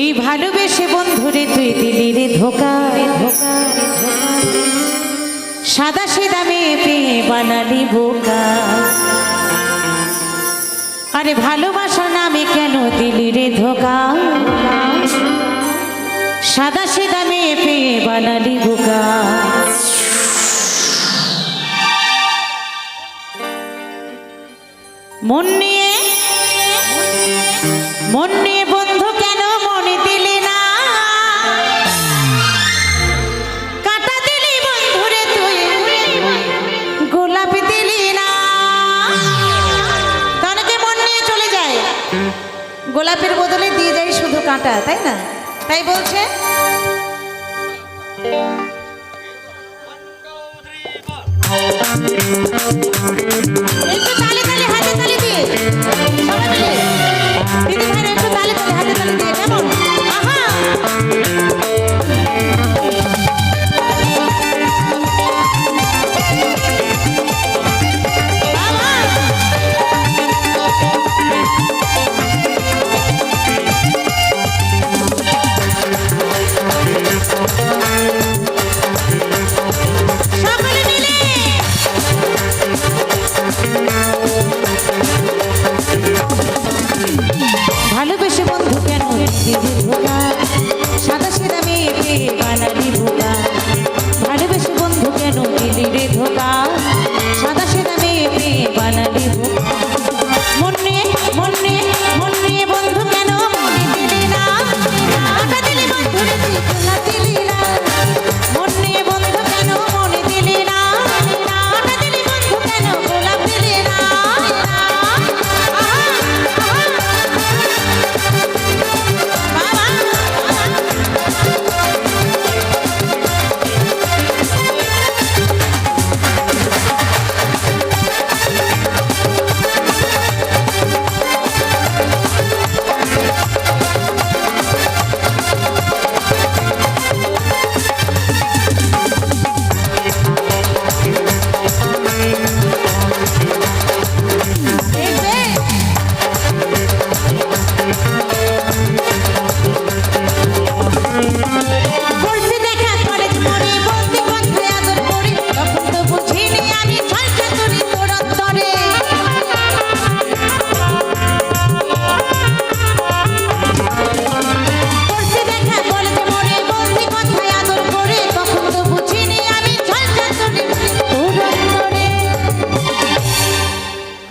এই ভালোবেসে বন্ধুরে তুই দিলি রে ধোকা সাদা সেদা মেয়ে পেয়ে বানালি বোকা। আরে ভালোবাসা নামে কেন দিলি রে ধোকা? সাদা সেদা মেয়ে পেয়ে বানালি বোকা। মন নিয়ে মন নিয়ে গোলাপের বদলে দিয়ে যাই শুধু কাঁটা তাই না? তাই বলছে? এটা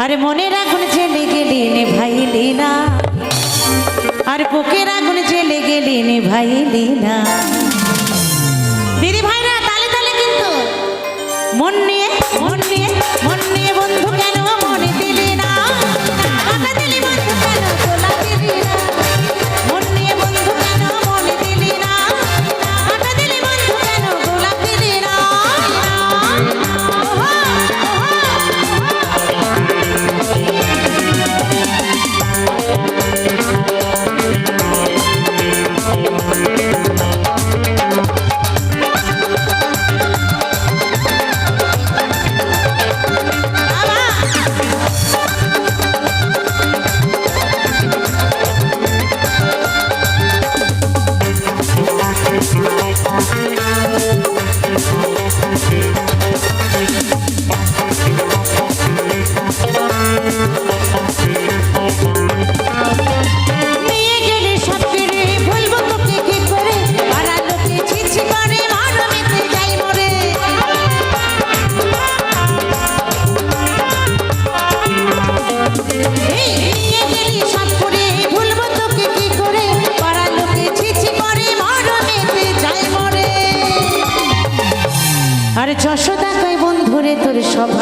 আর মনে রাখুন ছেলে গেলি নে ভাই না। আর বুকে রাখুন ছেলে গেলি নে ভাই না। দিদি ভাইরা, তালে তালে কিন্তু। মন নিয়ে মন নিয়ে।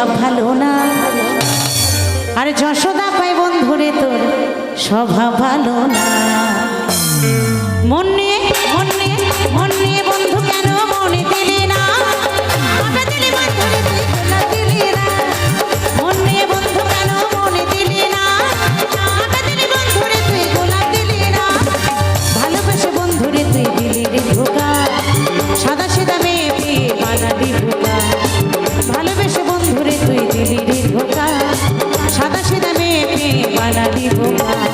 ভালো না। আর যশোদা পাই বন্ধুরে তোর স্বভাব ভালো না। মনে মনে মনে তোকে মানা দিব মা